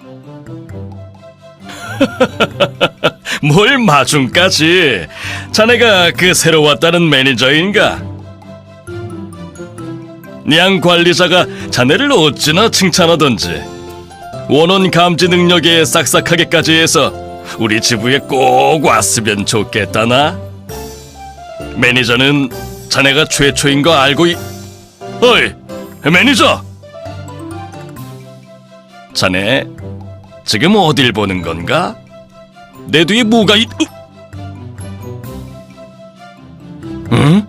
뭘 마중까지? 자네가 그 새로 왔다는 매니저인가? 양 관리자가 자네를 어찌나 칭찬하던지 원원 감지 능력에 싹싹하게까지 해서 우리 지부에 꼭 왔으면 좋겠다나? 매니저는 자네가 최초인 거 알고 있... 어이, 매니저! 자네 지금 어딜 보는 건가? 내 뒤에 뭐가 있... 으! 응?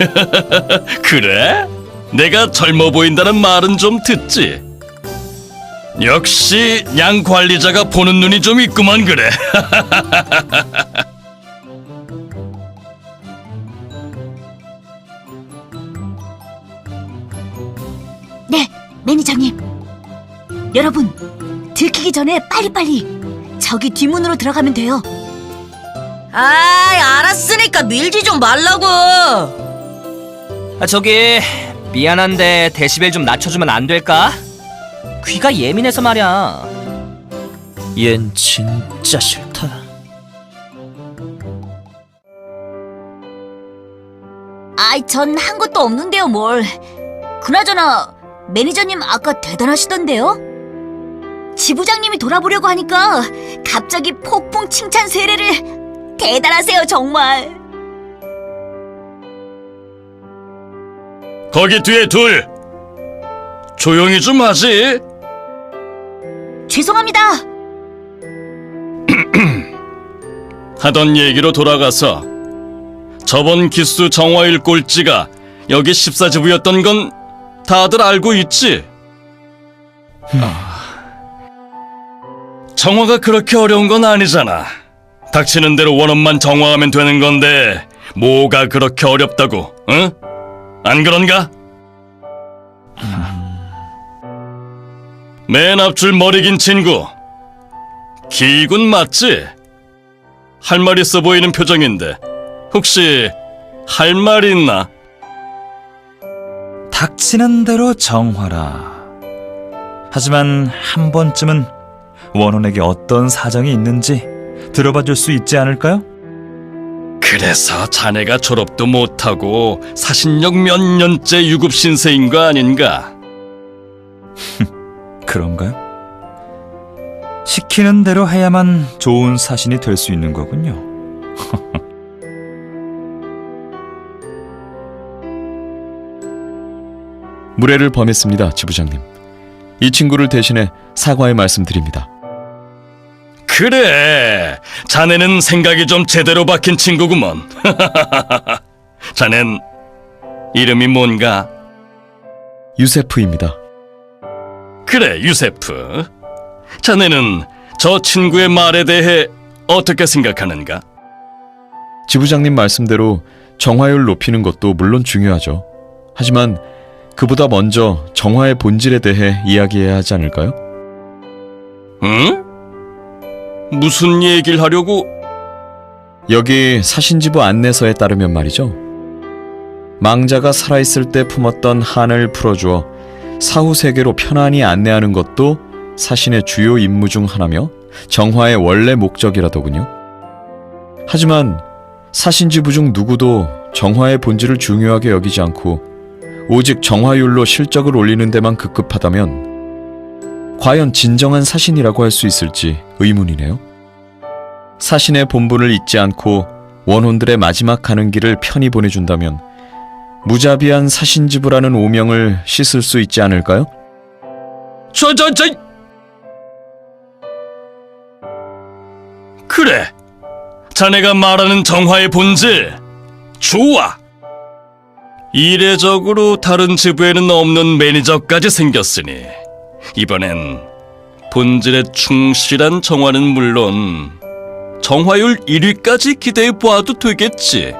그래? 내가 젊어 보인다는 말은 좀 듣지. 역시 양 관리자가 보는 눈이 좀 있구만 그래. 네, 매니저님. 여러분, 들키기 전에 빨리빨리 저기 뒷문으로 들어가면 돼요. 아이 알았으니까 밀지 좀 말라고 아, 저기 미안한데 데시벨 좀 낮춰주면 안 될까? 귀가 예민해서 말이야. 얜 진짜 싫다. 아이, 전 한 것도 없는데요, 뭘. 그나저나 매니저님 아까 대단하시던데요? 지부장님이 돌아보려고 하니까 갑자기 폭풍 칭찬 세례를 대단하세요, 정말. 거기 뒤에 둘. 조용히 좀 하지. 죄송합니다. 하던 얘기로 돌아가서 저번 기수 정화일 꼴찌가 여기 14지부였던 건 다들 알고 있지? 아. 정화가 그렇게 어려운 건 아니잖아. 닥치는 대로 원원만 정화하면 되는 건데 뭐가 그렇게 어렵다고, 응? 안 그런가? 맨 앞줄 머리 긴 친구. 기군 맞지? 할 말 있어 보이는 표정인데 혹시 할 말 있나? 닥치는 대로 정화라. 하지만 한 번쯤은 원혼에게 어떤 사정이 있는지 들어봐 줄 수 있지 않을까요? 그래서 자네가 졸업도 못하고 사신력 몇 년째 유급 신세인 거 아닌가? 그런가요? 시키는 대로 해야만 좋은 사신이 될 수 있는 거군요. 무례를 범했습니다, 지부장님. 이 친구를 대신해 사과의 말씀드립니다. 그래, 자네는 생각이 좀 제대로 박힌 친구구먼. 자넨 이름이 뭔가? 유세프입니다. 그래, 유세프. 자네는 저 친구의 말에 대해 어떻게 생각하는가? 지부장님 말씀대로 정화율 높이는 것도 물론 중요하죠. 하지만 그보다 먼저 정화의 본질에 대해 이야기해야 하지 않을까요? 응? 무슨 얘기를 하려고? 여기 사신지부 안내서에 따르면 말이죠. 망자가 살아있을 때 품었던 한을 풀어주어 사후 세계로 편안히 안내하는 것도 사신의 주요 임무 중 하나며 정화의 원래 목적이라더군요. 하지만 사신지부 중 누구도 정화의 본질을 중요하게 여기지 않고 오직 정화율로 실적을 올리는 데만 급급하다면 과연 진정한 사신이라고 할 수 있을지 의문이네요. 사신의 본분을 잊지 않고 원혼들의 마지막 가는 길을 편히 보내준다면 무자비한 사신지부라는 오명을 씻을 수 있지 않을까요? 저, 저, 저! 그래! 자네가 말하는 정화의 본질! 좋아! 이례적으로 다른 지부에는 없는 매니저까지 생겼으니 이번엔 본질에 충실한 정화는 물론 정화율 1위까지 기대해 보아도 되겠지.